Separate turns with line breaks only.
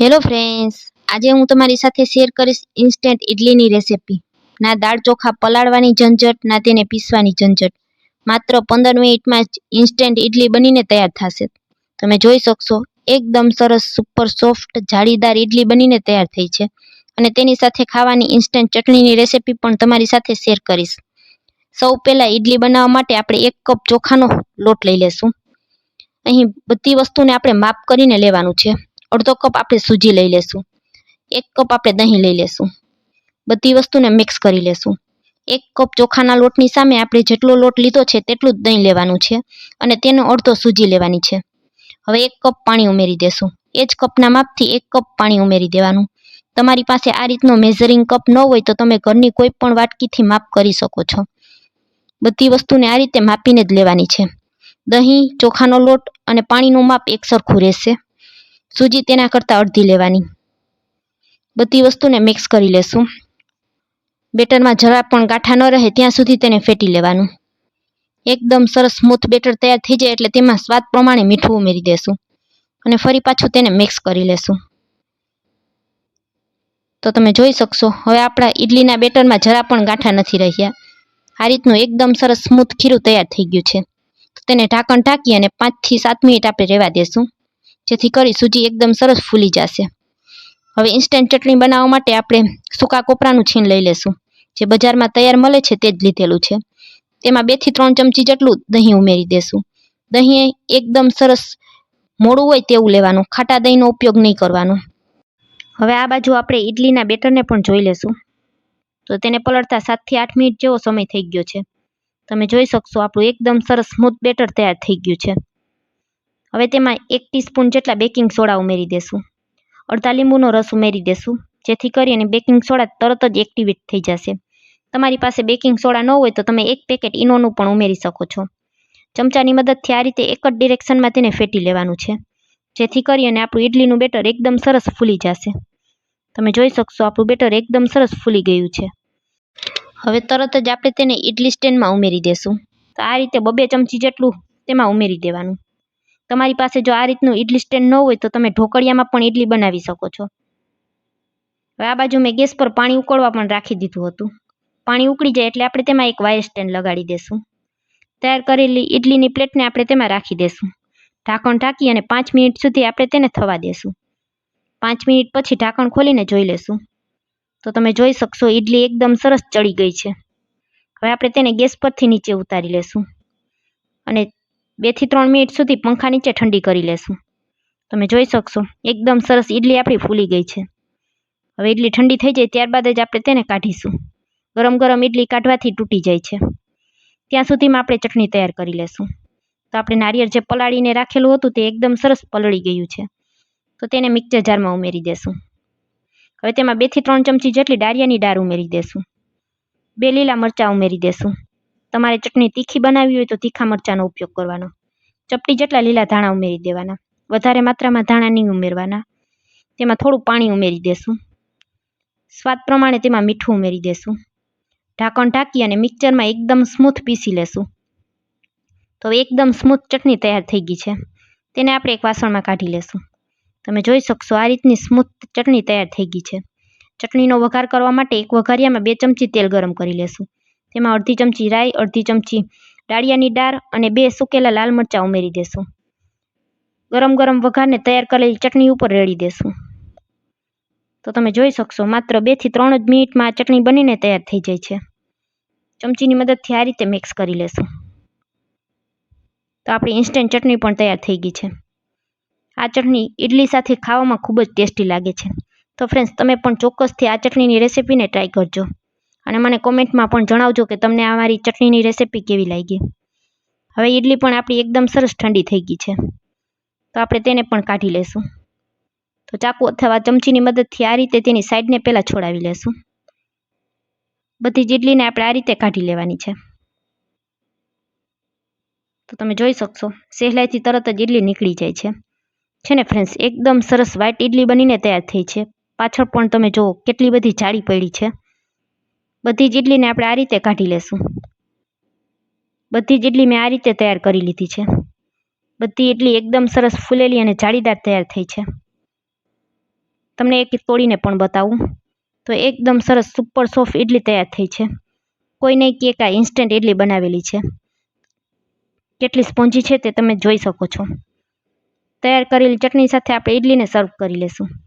Hello friends આજે હું તમારી સાથે શેર કરીશ ઇન્સ્ટન્ટ ઇડલીની રેસિપી ના દાળ ચોખા પલાળવાની ઝંઝટ, ના તેને પીસવાની ઝંઝટ. માત્ર પંદર મિનિટમાં જ ઇન્સ્ટન્ટ ઇડલી બનીને તૈયાર થશે. તમે જોઈ શકશો, એકદમ સરસ સુપર સોફ્ટ જાળીદાર ઇડલી બનીને તૈયાર થઈ છે. અને તેની સાથે ખાવાની ઇન્સ્ટન્ટ ચટણીની રેસિપી પણ તમારી સાથે શેર કરીશ. સૌ પહેલાં ઇડલી બનાવવા માટે આપણે એક કપ ચોખાનો લોટ લઈ લેશું. અહીં બધી વસ્તુને આપણે માપ કરીને લેવાનું છે. અડધો કપ આપણે સૂજી લઈ લેશું. એક કપ આપણે દહીં લઈ લેશું. બધી વસ્તુને મિક્સ કરી લેશું. એક કપ ચોખાના લોટની સામે આપણે જેટલો લોટ લીધો છે તેટલું જ દહીં લેવાનું છે અને તેનો અડધો સૂજી લેવાની છે. હવે એક કપ પાણી ઉમેરી દેશું. એ જ કપના માપથી એક કપ પાણી ઉમેરી દેવાનું. તમારી પાસે આ રીતનો મેઝરિંગ કપ ન હોય તો તમે ઘરની કોઈ પણ વાટકીથી માપ કરી શકો છો. બધી વસ્તુને આ રીતે માપીને જ લેવાની છે. દહીં, ચોખાનો લોટ અને પાણીનું માપ એક સરખું રહેશે. સૂજી તેના કરતાં અડધી લેવાની. બધી વસ્તુને મિક્સ કરી લેશું. બેટરમાં જરા પણ ગાંઠા ન રહે ત્યાં સુધી તેને ફેટી લેવાનું. એકદમ સરસ સ્મૂથ બેટર તૈયાર થઈ જાય એટલે તેમાં સ્વાદ પ્રમાણે મીઠું ઉમેરી દેશું. અને ફરી પાછું તેને મિક્સ કરી લેશું. તો તમે જોઈ શકશો, હવે આપણા ઇડલીના બેટરમાં જરા પણ ગાંઠા નથી રહ્યા. આ રીતનું એકદમ સરસ સ્મૂથ ખીરું તૈયાર થઈ ગયું છે. તેને ઢાંકણ ઢાંકી અને પાંચથી સાત મિનિટ આપણે રહેવા દેશું. જેથી કરી સૂજી એકદમ સરસ ફૂલી જશે. હવે ઇન્સ્ટન્ટ ચટણી બનાવવા માટે આપણે સૂકા કોપરાનું છીણ લઈ લેશું. જે બજારમાં તૈયાર મળે છે તે જ લીધેલું છે. તેમાં બેથી ત્રણ ચમચી જેટલું દહીં ઉમેરી દેશું. દહીં એકદમ સરસ મોડું હોય તેવું લેવાનું. ખાટા દહીંનો ઉપયોગ નહીં કરવાનો. હવે આ બાજુ આપણે ઇડલીના બેટરને પણ જોઈ લેશું. તો તેને પલળતા સાતથી આઠ મિનિટ જેવો સમય થઈ ગયો છે. તમે જોઈ શકશો આપણું એકદમ સરસ સ્મૂથ બેટર તૈયાર થઈ ગયું છે. હવે તેમાં એક ટીસ્પૂન જેટલા બેકિંગ સોડા ઉમેરી દેશું. અડધા લીંબુનો રસ ઉમેરી દેશું. જેથી કરીને બેકિંગ સોડા તરત જ એક્ટિવેટ થઈ જશે. તમારી પાસે બેકિંગ સોડા ન હોય તો તમે એક પેકેટ ઇનોનું પણ ઉમેરી શકો છો. ચમચાની મદદથી આ રીતે એક જ ડિરેક્શનમાં તેને ફેટી લેવાનું છે. જેથી કરીને આપણું ઇડલીનું બેટર એકદમ સરસ ફૂલી જશે. તમે જોઈ શકશો આપણું બેટર એકદમ સરસ ફૂલી ગયું છે. હવે તરત જ આપણે તેને ઇડલી સ્ટેન્ડમાં ઉમેરી દેશું. તો આ રીતે બબે ચમચી જેટલું તેમાં ઉમેરી દેવાનું. તમારી પાસે જો આ રીતનું ઇડલી સ્ટેન્ડ ન હોય તો તમે ઢોકળિયામાં પણ ઇડલી બનાવી શકો છો. હવે આ બાજુ મેં ગેસ પર પાણી ઉકળવા પણ રાખી દીધું હતું. પાણી ઉકળી જાય એટલે આપણે તેમાં એક વાયર સ્ટેન્ડ લગાડી દેશું. તૈયાર કરેલી ઇડલીની પ્લેટને આપણે તેમાં રાખી દેશું. ઢાંકણ ઢાંકી અને પાંચ મિનિટ સુધી આપણે તેને થવા દેશું. પાંચ મિનિટ પછી ઢાંકણ ખોલીને જોઈ લેશું. તો તમે જોઈ શકશો ઇડલી એકદમ સરસ ચડી ગઈ છે. હવે આપણે તેને ગેસ પરથી નીચે ઉતારી લેશું. અને બેથી ત્રણ મિનિટ સુધી પંખા નીચે ઠંડી કરી લેશું. તમે જોઈ શકશો, એકદમ સરસ ઇડલી આપણી ફૂલી ગઈ છે. હવે ઇડલી ઠંડી થઈ જાય ત્યારબાદ જ આપણે તેને કાઢીશું. ગરમ ગરમ ઇડલી કાઢવાથી તૂટી જાય છે. ત્યાં સુધીમાં આપણે ચટણી તૈયાર કરી લેશું. તો આપણે નારિયેળ જે પલાળીને રાખેલું હતું તે એકદમ સરસ પલળી ગયું છે. તો તેને મિક્સર જારમાં ઉમેરી દેશું. હવે તેમાં બેથી ત્રણ ચમચી જેટલી ડારિયાની ડાળ ઉમેરી દેશું. બે લીલા મરચાં ઉમેરી દેશું. તમારે ચટણી તીખી બનાવવી હોય તો તીખા મરચાંનો ઉપયોગ કરવાનો. ચપટી જેટલા લીલા ધાણા ઉમેરી દેવાના. વધારે માત્રામાં ધાણા નહીં ઉમેરવાના. તેમાં થોડું પાણી ઉમેરી દેશું. સ્વાદ પ્રમાણે તેમાં મીઠું ઉમેરી દેશું. ઢાંકણ ઢાંકી અને મિક્સરમાં એકદમ સ્મૂથ પીસી લેશું. તો એકદમ સ્મૂથ ચટણી તૈયાર થઈ ગઈ છે. તેને આપણે એક વાસણમાં કાઢી લેશું. તમે જોઈ શકશો આ રીતની સ્મૂથ ચટણી તૈયાર થઈ ગઈ છે. ચટણીનો વઘાર કરવા માટે એક વઘારિયામાં બે ચમચી તેલ ગરમ કરી લેશું. તેમાં અડધી ચમચી રાઈ, અડધી ચમચી ડાળિયાની દાળ અને બે સુકેલા લાલ મરચાં ઉમેરી દેશું. ગરમ ગરમ વઘારને તૈયાર કરેલી ચટણી ઉપર રેડી દેશું. તો તમે જોઈ શકશો, માત્ર બેથી ત્રણ જ મિનિટમાં ચટણી બનીને તૈયાર થઈ જાય છે. ચમચીની મદદથી આ રીતે મિક્સ કરી લેશું. તો આપણી ઇન્સ્ટન્ટ ચટણી પણ તૈયાર થઈ ગઈ છે. આ ચટણી ઇડલી સાથે ખાવામાં ખૂબ જ ટેસ્ટી લાગે છે. તો ફ્રેન્ડ્સ તમે પણ ચોક્કસથી આ ચટણીની રેસિપીને ટ્રાય કરજો. અને મને કોમેન્ટમાં પણ જણાવજો કે તમને આ મારી ચટણીની રેસિપી કેવી લાગી. હવે ઇડલી પણ આપણી એકદમ સરસ ઠંડી થઈ ગઈ છે. તો આપણે તેને પણ કાઢી લેશું. તો ચાકુ અથવા ચમચીની મદદથી આ રીતે તેની સાઈડને પહેલાં છોડાવી લેશું. બધી જ ઇડલીને આપણે આ રીતે કાઢી લેવાની છે. તો તમે જોઈ શકશો, સહેલાઈથી તરત જ ઇડલી નીકળી જાય છે. છે ને ફ્રેન્ડ્સ એકદમ સરસ વ્હાઈટ ઇડલી બનીને તૈયાર થઈ છે. પાછળ પણ તમે જુઓ કેટલી બધી જાળી પડી છે. બધી જ ઇડલીને આપણે આ રીતે કાઢી લેશું. બધી જ ઇડલી મેં આ રીતે તૈયાર કરી લીધી છે. બધી ઇડલી એકદમ સરસ ફૂલેલી અને જાળીદાર તૈયાર થઈ છે. તમને એક તોડીને પણ બતાવું. તો એકદમ સરસ સુપર સોફ્ટ ઇડલી તૈયાર થઈ છે. કોઈ નહીં કે આ ઇન્સ્ટન્ટ ઇડલી બનાવેલી છે. કેટલી સ્પોન્જી છે તે તમે જોઈ શકો છો. તૈયાર કરેલી ચટણી સાથે આપણે ઇડલીને સર્વ કરી લેશું.